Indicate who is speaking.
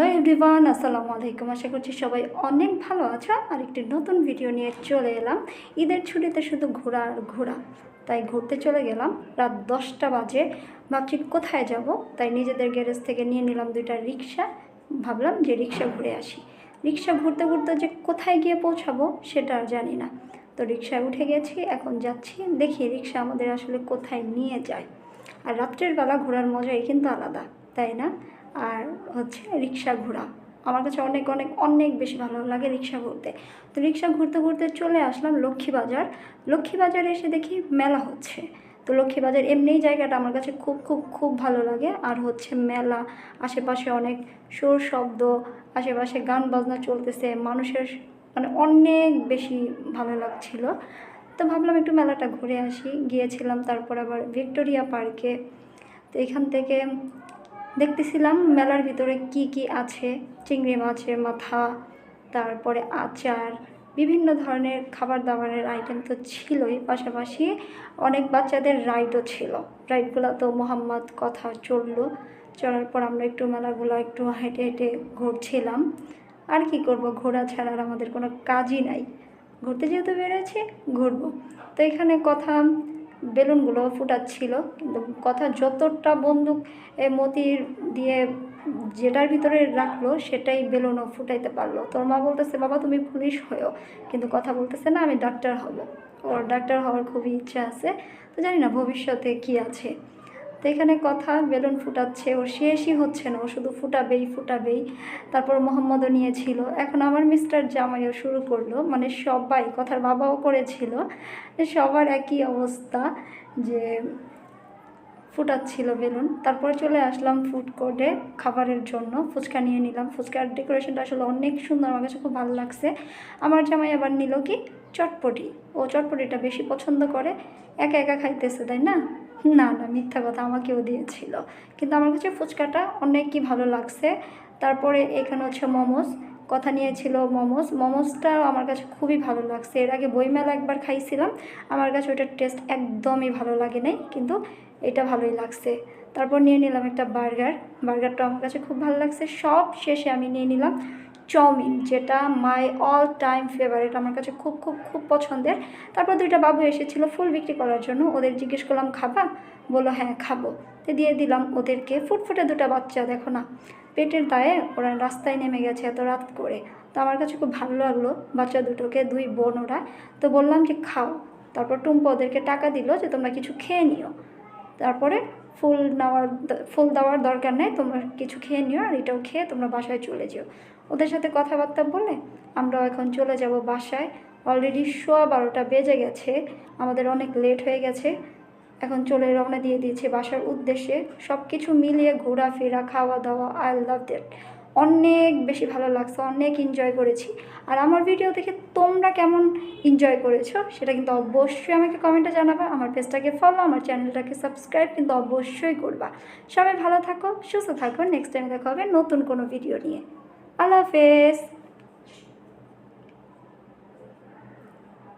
Speaker 1: Everyone, আসসালামু আলাইকুম। আশা করছি সবাই অনেক ভালো আছো। আর একটি নতুন ভিডিও নিয়ে চলে এলাম। ঈদের ছুটিতে শুধু ঘোরা আর ঘোরা, তাই ঘুরতে চলে গেলাম। রাত দশটা বাজে, ভাবছি কোথায় যাব? তাই নিজেদের গ্যারেজ থেকে নিয়ে নিলাম দুইটা রিক্সা। ভাবলাম যে রিক্সা ঘুরে আসি। রিক্সা ঘুরতে ঘুরতে যে কোথায় গিয়ে পৌঁছাবো, সেটা আর জানি না। তো রিক্সায় উঠে গেছি, এখন যাচ্ছি। দেখি রিক্সা আমাদের আসলে কোথায় নিয়ে যায়। আর রাত্রের বেলা ঘোরার মজাই কিন্তু আলাদা, তাই না? আর হচ্ছে রিক্সা ঘোরা আমার কাছে অনেক অনেক অনেক বেশি ভালো লাগে রিক্সা ঘুরতে। তো রিক্সা ঘুরতে ঘুরতে চলে আসলাম লক্ষ্মীবাজার। লক্ষ্মীবাজারে এসে দেখি মেলা হচ্ছে। তো লক্ষ্মীবাজার এমনিই জায়গাটা আমার কাছে খুব খুব খুব ভালো লাগে। আর হচ্ছে মেলা, আশেপাশে অনেক সুর শব্দ, আশেপাশে গান বাজনা চলতেছে। মানুষের মানে অনেক বেশি ভালো লাগছিল। তো ভাবলাম একটু মেলাটা ঘুরে আসি। গিয়েছিলাম, তারপর আবার ভিক্টোরিয়া পার্কে। তো এখান থেকে দেখতেছিলাম মেলার ভিতরে কি কি আছে, চিংড়ি মাছের মাথা, তারপরে আচার, বিভিন্ন ধরনের খাবার দাবারের আইটেম তো ছিলই। পাশাপাশি অনেক বাচ্চাদের রাইডও ছিল। রাইডগুলো তো মোহাম্মদ কথা চলল। চলার পর আমরা একটু মেলাগুলো একটু হেঁটে হেঁটে ঘুরছিলাম। আর কি করব? ঘোরা ছাড়া আর আমাদের কোনো কাজই নাই। ঘুরতে যেহেতু বেরোয়েছি, ঘুরবো। তো এখানে কথা বেলুনগুলো ফুটাচ্ছিল, কিন্তু কথা যতটা বন্দুক, এ মতির দিয়ে যেটার ভিতরে রাখল, সেটাই বেলুনও ফুটাইতে পারল। তোর মা বলতেছে, বাবা, তুমি পুলিশ হয়েও কিন্তু কথা বলতেছে না, আমি ডাক্তার হব। ওর ডাক্তার হওয়ার খুবই ইচ্ছা আছে। তো জানি না, ভবিষ্যতে কি আছে। তো এখানে কথা, বেলুন ফুটাচ্ছে, ও শেষই হচ্ছে না, ও শুধু ফুটাবেই ফুটাবেই। তারপর মোহাম্মদও নিয়েছিল। এখন আমার মিস্টার জামাইও শুরু করল। মানে সবাই, কথার বাবাও করেছিল সবার একই অবস্থা, যে ফুটাচ্ছিল বেলুন। তারপরে চলে আসলাম ফুড কোর্টে খাবারের জন্য। ফুচকা নিয়ে নিলাম। ফুচকার ডেকোরেশনটা আসলে অনেক সুন্দর। আমার কাছে খুব ভালো লাগছে। আমার জামাই আবার নিল কি? চটপটি। ও চটপটিটা বেশি পছন্দ করে। একা একা খাইতেছে, তাই না? না না, মিথ্যা কথা আমাকেও দিয়েছিল। কিন্তু আমার কাছে ফুচকাটা অনেকই ভালো লাগছে। তারপরে এখানে হচ্ছে মোমোস। কথা নিয়েছিল মোমোস। মোমোসটাও আমার কাছে খুবই ভালো লাগছে। এর আগে বইমেলা একবার খাইছিলাম। আমার কাছে ওটার টেস্ট একদমই ভালো লাগে নাই, কিন্তু এটা ভালোই লাগছে। তারপর নিয়ে নিলাম একটা বার্গার। বার্গারটা আমার কাছে খুব ভালো লাগছে। সব শেষে আমি নিয়ে নিলাম চাউমিন, যেটা মাই অল টাইম ফেভারিট আমার কাছে খুব খুব খুব পছন্দের। তারপর দুইটা বাবু এসেছিল ফুল বিক্রি করার জন্য। ওদের জিজ্ঞেস করলাম, খাবা? বলো হ্যাঁ খাব। তো দিয়ে দিলাম ওদেরকে। ফুটফুটে দুটো বাচ্চা, দেখো না। পেটের দায়ে ওরা রাস্তায় নেমে গেছে এত রাত করে। তো আমার কাছে খুব ভালো লাগল বাচ্চা দুটোকে, দুই বোন ওরা। তো বললাম যে খাও। তারপর টুম্পা ওদেরকে টাকা দিল যে তোমরা কিছু খেয়ে নিও। তারপরে ফুল নেওয়ার, ফুল দেওয়ার দরকার নেই, তোমরা কিছু খেয়ে নিও আর এটাও খেয়ে তোমরা বাসায় চলে যেও। ওদের সাথে কথাবার্তা বলে আমরাও এখন চলে যাব বাসায়। অলরেডি সোয়া বারোটা বেজে গেছে, আমাদের অনেক লেট হয়ে গেছে। এখন চলে রওনা দিয়ে দিয়েছে বাসার উদ্দেশ্যে। সব কিছু মিলিয়ে ঘোরাফেরা খাওয়া দাওয়া আই লাভ দ্যাট অনেক বেশি ভালো লাগছে, অনেক এনজয় করেছি। আর আমার ভিডিও দেখে তোমরা কেমন এনজয় করেছ, সেটা কিন্তু অবশ্যই আমাকে কমেন্টে জানাবা। আমার পেজটাকে ফলো আমার চ্যানেলটাকে সাবস্ক্রাইব কিন্তু অবশ্যই করবা। সবাই ভালো থাকো, সুস্থ থাকো। নেক্সট টাইম দেখা হবে নতুন কোনো ভিডিও নিয়ে। আল্লাহ হাফেজ।